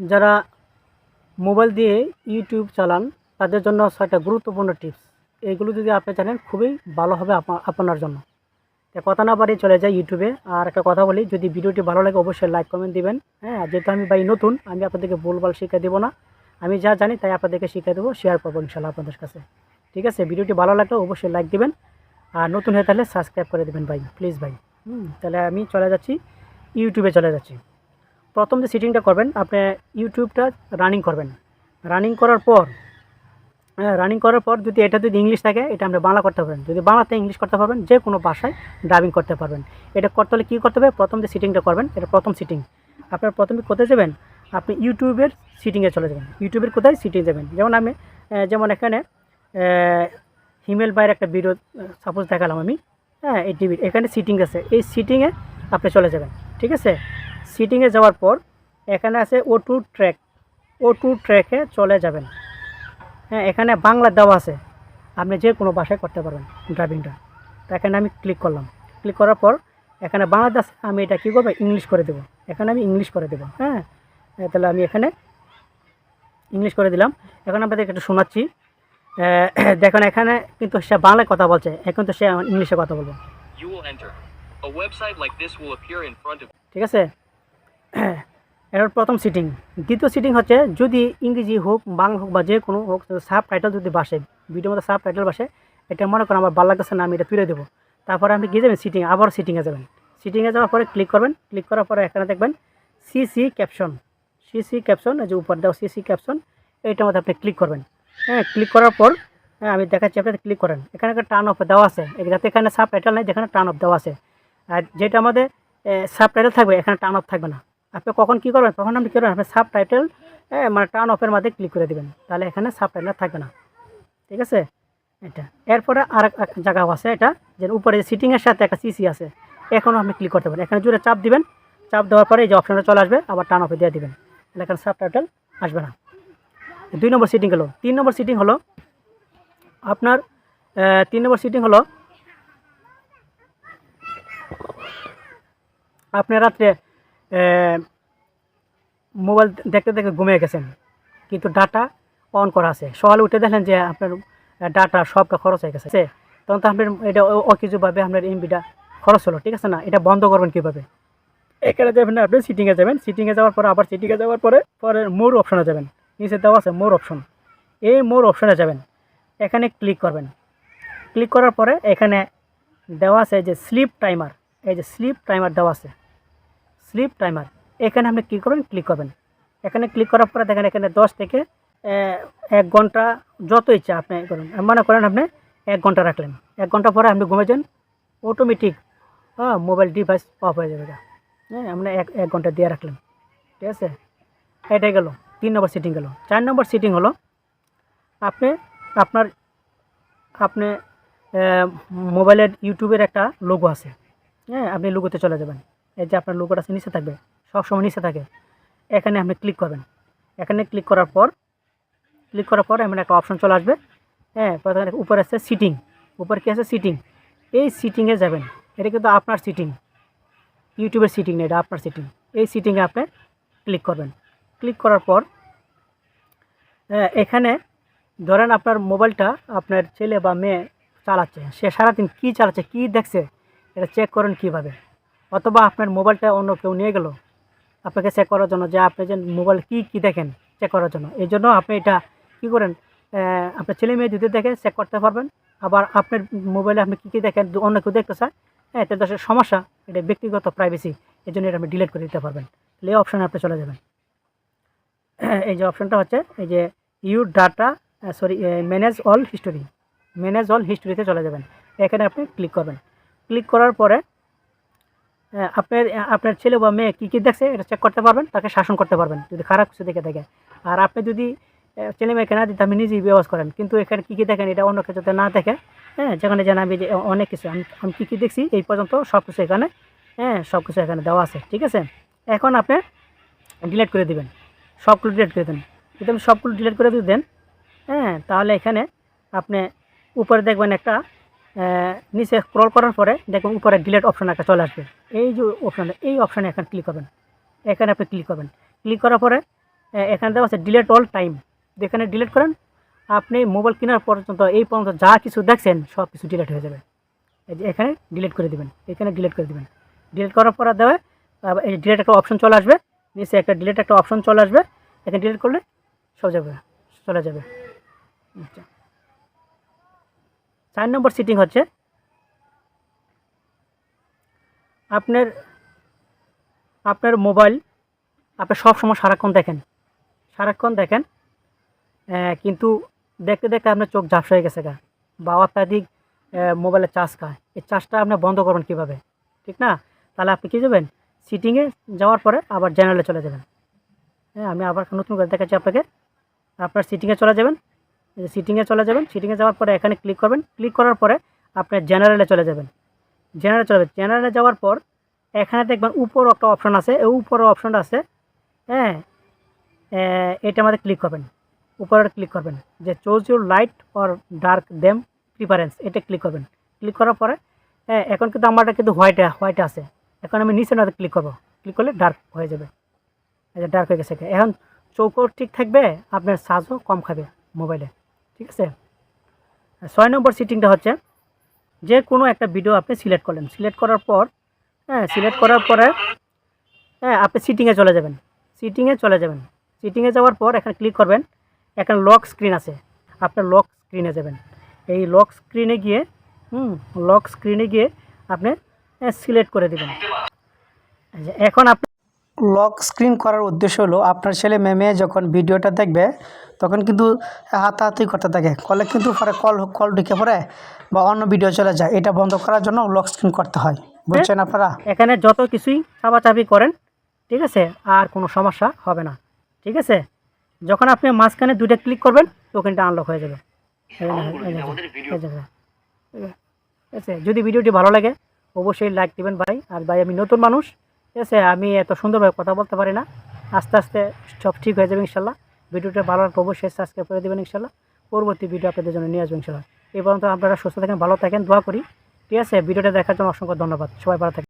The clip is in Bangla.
যারা মোবাইল দিয়ে ইউটিউব চালান, তাদের জন্য ছয়টা গুরুত্বপূর্ণ টিপস। এইগুলো যদি আপনি জানেন, খুবই ভালো হবে আপনা- আপনার জন্য। কথা না বাড়িয়ে চলে যাই ইউটিউবে আর একটা কথা বলি, যদি ভিডিওটি ভালো লাগে, অবশ্যই লাইক কমেন্ট দিবেন। হ্যাঁ যেহেতু আমি ভাই নতুন, আমি আপনাদেরকে ভুলভাল শিক্ষা দেবো না। আমি যা জানি, তাই আপনাদেরকে শিক্ষা দেবো শেয়ার করব ইনশাল্লাহ আপনাদের কাছে। ঠিক আছে? ভিডিওটি ভালো লাগলে অবশ্যই লাইক দিবেন। আর নতুন হয়ে তাহলে সাবস্ক্রাইব করে দেবেন ভাই। প্লিজ ভাই। হুম, তাহলে আমি চলে যাচ্ছি ইউটিউবে চলে যাচ্ছি। প্রথম যে সেটিংটা করবেন, আপনি ইউটিউবটা রানিং করবেন। রানিং করার পর হ্যাঁ রানিং করার পর যদি এটা যদি ইংলিশ থাকে, এটা আপনি বাংলা করতে পারবেন। যদি বাংলাতে ইংলিশ করতে পারবেন, যে কোনো ভাষায় ড্রাইভিং করতে পারবেন। এটা করতে হলে কী করতে হবে? প্রথম যে সিটিংটা করবেন, এটা প্রথম সিটিং আপনার প্রথমে কোথায় যাবেন? আপনি ইউটিউবের সিটিংয়ে চলে যাবেন। ইউটিউবের কোথায় সিটিং যাবেন? যেমন আমি যেমন এখানে হিমেল বাইরের একটা ভিডিও সাপোজ দেখালাম আমি। হ্যাঁ এই টিভির এখানে সিটিং আছে। এই সিটিংয়ে আপনি চলে যাবেন। ঠিক আছে? সিটিংয়ে যাওয়ার পর এখানে আছে ও টু ট্র্যাক ও টু ট্র্যাকে চলে যাবেন। হ্যাঁ এখানে বাংলা দেওয়া আছে। আপনি যে কোনো ভাষায় করতে পারবেন ড্রাইভিংটা তো এখানে আমি ক্লিক করলাম। ক্লিক করার পর এখানে বাংলাদেশ আমি এটা কী করব? ইংলিশ করে দেবো। এখানে আমি ইংলিশ করে দেবো। হ্যাঁ তাহলে আমি এখানে ইংলিশ করে দিলাম। এখন আপনাদেরকে একটু শোনাচ্ছি। দেখুন এখানে কিন্তু সে বাংলায় কথা বলছে। এখন তো সে ইংলিশে কথা বলব। ঠিক আছে? এর প্রথম সিটিং দ্বিতীয় সিটিং হচ্ছে যদি ইংরেজি হোক, বাংলা হোক বা যে কোনো হোক সাব টাইটেল যদি বাসে ভিডিওর মধ্যে সাব টাইটেল বাসে, এটা মনে করেন আমার ভালো লাগতেছে না, আমি এটা তুলে দেবো। তারপরে আপনি গিয়ে যাবেন সিটিং আবার সিটিংয়ে যাবেন। সিটিংয়ে যাওয়ার পরে ক্লিক করবেন। ক্লিক করার পরে এখানে দেখবেন সিসি ক্যাপশন সিসি ক্যাপশন যে উপর দেওয়া সিসি ক্যাপশন এইটার মধ্যে আপনি ক্লিক করবেন। হ্যাঁ ক্লিক করার পর হ্যাঁ আমি দেখাচ্ছি, আপনি ক্লিক করেন। এখানে একটা টার্ন অফ দেওয়া আছে। যাতে এখানে সাব টাইটেল নেই, যেখানে টার্ন অফ দেওয়া আছে। আর যেটা আমাদের সাব টাইটেল থাকবে, এখানে টার্ন অফ থাকবে না। আপনি কখন কী করবেন? তখন আপনি কী করবেন? আপনি সাব টাইটেল মানে টার্ন অফের মধ্যে ক্লিক করে দেবেন। তাহলে এখানে সাব টাইটেল থাকবে না। ঠিক আছে? এটা। এরপরে আর এক জায়গা আছে এটা, যে উপরে সিটিংয়ের সাথে একটা সিসি আছে। এখনও আপনি ক্লিক করতে পারেন। এখানে জুড়ে চাপ দিবেন। চাপ দেওয়ার পরে এই যে অপশানটা চলে আসবে, আবার টার্ন অফে দিয়ে দিবেন। তাহলে এখানে সাব টাইটেল আসবে না। দুই নম্বর সিটিং হলো। তিন নম্বর সিটিং হলো আপনার তিন নম্বর সিটিং হলো আপনি রাত্রে মোবাইল দেখতে দেখতে ঘুমিয়ে গেছেন। কিন্তু ডাটা অন করা আছে। সকালে উঠে দেখলেন যে আপনার ডাটা সবটা খরচ হয়ে গেছে। তখন তো আপনার, এটা অকিছুভাবে আপনার এমবিটা খরচ হলো, ঠিক আছে না? এটা বন্ধ করবেন কীভাবে? এখানে যাবেন আপনি সিটিংয়ে যাবেন। সিটিংয়ে যাওয়ার পরে, আবার সিটিংয়ে যাওয়ার পরে পরে মোর অপশনে যাবেন। নিচে দেওয়া আছে মোর অপশন এই মোর অপশনে যাবেন। এখানে ক্লিক করবেন। ক্লিক করার পরে এখানে দেওয়া আছে যে স্লিপ টাইমার এই যে স্লিপ টাইমার দেওয়া আছে। Sleep timer. এখানে আপনি কী করবেন? ক্লিক করবেন। এখানে ক্লিক করার পরে দেখেন এখানে দশ থেকে এক ঘণ্টা যত ইচ্ছা আপনি করুন। মনে করেন আপনি এক ঘণ্টা রাখলেন। এক ঘণ্টা পরে আপনি ঘুমে যান অটোমেটিক হ্যাঁ মোবাইল ডিভাইস অফ হয়ে যাবে। হ্যাঁ আপনি এক এক ঘণ্টা দিয়ে রাখলেন। ঠিক আছে? এটাই গেল। তিন নম্বর সিটিং গেল। চার নম্বর সিটিং হলো, আপনি, আপনার, আপনি মোবাইলের ইউটিউবের একটা লোগো আছে। হ্যাঁ আপনি লোগোতে চলে যাবেন। এই যে আপনার লোগোটা আছে নিচে থাকবে। সবসময় নিচে থাকে। এখানে আপনি ক্লিক করবেন। এখানে ক্লিক করার পর ক্লিক করার পর এমন একটা অপশন চলে আসবে। হ্যাঁ প্রথমে উপরে আছে সিটিং উপরে কী আছে? সিটিং এই সিটিংয়ে যাবেন। এটা কিন্তু আপনার সিটিং ইউটিউবের সিটিং না এটা আপনার সিটিং এই সিটিংয়ে আপনি ক্লিক করবেন। ক্লিক করার পর আহ, এখানে ধরেন আপনার মোবাইলটা আপনার ছেলে বা মেয়ে চালাচ্ছে। সে সারাদিন কী চালাচ্ছে কী দেখছে এটা চেক করেন কীভাবে। অথবা আপনার মোবাইলটা অন্য কেউ নিয়ে গেল আপনাকে চেক করার জন্য যে আপনি যে মোবাইল কী কী দেখেন চেক করার জন্য। এই জন্য আপনি এটা কী করেন আপনার ছেলে মেয়ে যদি দেখে চেক করতে পারবেন। আবার আপনার মোবাইলে আপনি কী কী দেখেন, অন্য কেউ দেখতে চায় হ্যাঁ এটা দেশের সমস্যা, এটা ব্যক্তিগত প্রাইভেসি এই জন্য এটা আপনি ডিলিট করে দিতে পারবেন। তাহলে এই অপশানে আপনি চলে যাবেন। এই যে অপশানটা হচ্ছে, এই যে you data sorry manage all history manage all হিস্টোরিতে চলে যাবেন। এখানে আপনি ক্লিক করবেন। ক্লিক করার পরে আপনার আপনার ছেলে বা মেয়ে কী কী দেখছে, এটা চেক করতে পারবেন, তাকে শাসন করতে পারবেন, যদি খারাপ কিছু দেখে দেখে আর আপনি যদি ছেলে মেয়েকে না দিতে, আপনি নিজেই ব্যবহার করেন। কিন্তু এখানে কী কী দেখেন, এটা অন্য কিছুতে না দেখে হ্যাঁ যেখানে জানাবি যে, অনেক কিছু, আমি আমি কী কী দেখছি, এই পর্যন্ত সব কিছু এখানে হ্যাঁ সব কিছু এখানে দেওয়া আছে, ঠিক আছে? এখন আপনি ডিলিট করে দিবেন সবগুলো ডিলিট করে দেন। যদি আপনি সবগুলো ডিলিট করে দেন হ্যাঁ তাহলে এখানে আপনি উপরে দেখবেন একটা নিচে স্ক্রল করার পরে দেখবেন উপরে ডিলেট অপশন একটা চলে আসবে। এই যে অপশানে এই অপশানে এখানে ক্লিক করবেন। এখানে আপনি ক্লিক করবেন। ক্লিক করার পরে এখানে দেওয়া আছে ডিলেট অল টাইম যেখানে ডিলিট করেন। আপনি মোবাইল কেনার পর্যন্ত এই পর্যন্ত যা কিছু দেখছেন, সব কিছু ডিলেট হয়ে যাবে। এই যে এখানে ডিলিট করে দেবেন। এখানে ডিলিট করে দেবেন। ডিলিট করার পর দেওয়া এই ডিলেট একটা অপশন চলে আসবে। নিচে একটা ডিলেট একটা অপশন চলে আসবে। এখানে ডিলিট করলে সব যাবে, চলে যাবে। আচ্ছা। চার নম্বর সিটিং হচ্ছে। আপনার আপনার মোবাইল আপনি সব সময় সারাক্ষণ দেখেন। সারাক্ষণ দেখেন কিন্তু দেখতে দেখতে আপনার চোখ ঝাপসা হয়ে গেছে গা। বা অত্যাধিক আহ, মোবাইলে চার্জ খায়। এই চার্জটা আপনি বন্ধ করবেন কীভাবে? ঠিক না? তাহলে আপনি কী যাবেন? সিটিংয়ে যাওয়ার পরে আবার জেনারেলে চলে যাবেন। হ্যাঁ আমি আবার নতুন করে দেখাচ্ছি আপনাকে। আপনার সিটিংয়ে চলে যাবেন। সিটিংয়ে চলে যাবেন। সিটিংয়ে যাওয়ার পরে এখানে ক্লিক করবেন। ক্লিক করার পরে আপনার জেনারেলে চলে যাবেন। জেনারেলে চলে যাবেন। জেনারেলে যাওয়ার পর এখানে দেখবেন উপর একটা অপশন আছে। এই উপর অপশনটা আছে হ্যাঁ এটা আমাদের ক্লিক করবেন। উপরে ক্লিক করবেন। যে choose your light or dark theme preference এটা ক্লিক করবেন। ক্লিক করার পরে হ্যাঁ এখন কিন্তু আমারটা কিন্তু হোয়াইট হোয়াইট আছে। এখন আমি নিচে না ক্লিক করব। ক্লিক করলে ডার্ক হয়ে যাবে। যে ডার্ক হয়ে গেছে। এখন চৌকো ঠিক থাকবে, আপনার চার্জও কম খাবে মোবাইলে ঠিক আছে? ছয় নম্বর সিটিংটা হচ্ছে, যে কোনো একটা ভিডিও আপনি সিলেক্ট করলেন। সিলেক্ট করার পর হ্যাঁ সিলেক্ট করার পরে হ্যাঁ আপনি সিটিংয়ে চলে যাবেন। সিটিংয়ে চলে যাবেন। সিটিংয়ে যাওয়ার পর এখানে ক্লিক করবেন, এখানে লক স্ক্রিন আছে। আপনার লক স্ক্রিনে যাবেন। এই লক স্ক্রিনে গিয়ে, হুম লক স্ক্রিনে গিয়ে আপনি সিলেক্ট করে দেবেন। এই এখন আপনি লক স্ক্রিন করার উদ্দেশ্য হলো আপনার ছেলে মেয়ে মেয়ে যখন ভিডিওটা দেখবে তখন কিন্তু হাতাহাতি করতে থাকে। কলে কিন্তু পরে কল কল ঢুকে পড়ে বা অন্য ভিডিও চলে যায়। এটা বন্ধ করার জন্য লক স্ক্রিন করতে হয়। বুঝছেন আপনারা? এখানে যত কিছুই চাপাচাপি করেন ঠিক আছে আর কোনো সমস্যা হবে না। ঠিক আছে? যখন আপনি মাঝখানে দুইটা ক্লিক করবেন তখনটা আনলক হয়ে যাবে। ঠিক আছে? যদি ভিডিওটি ভালো লাগে অবশ্যই লাইক দিবেন ভাই। আর ভাই আমি নতুন মানুষ ঠিক আছে, আমি এত সুন্দরভাবে কথা বলতে পারি না। আস্তে আস্তে সব ঠিক হয়ে যাবে ইনশাল্লাহ। ভিডিওটা ভালো লাগলে অবশ্যই সাবস্ক্রাইব করে দেবেন ইনশাল্লাহ। পরবর্তী ভিডিও আপনাদের জন্য নিয়ে আসবেন ইনশাল্লাহ। এই পর্যন্ত আপনারা সুস্থ থাকেন, ভালো থাকেন, দোয়া করি। ঠিক আছে, ভিডিওটা দেখার জন্য অসংখ্য ধন্যবাদ। সবাই ভালো থাকেন।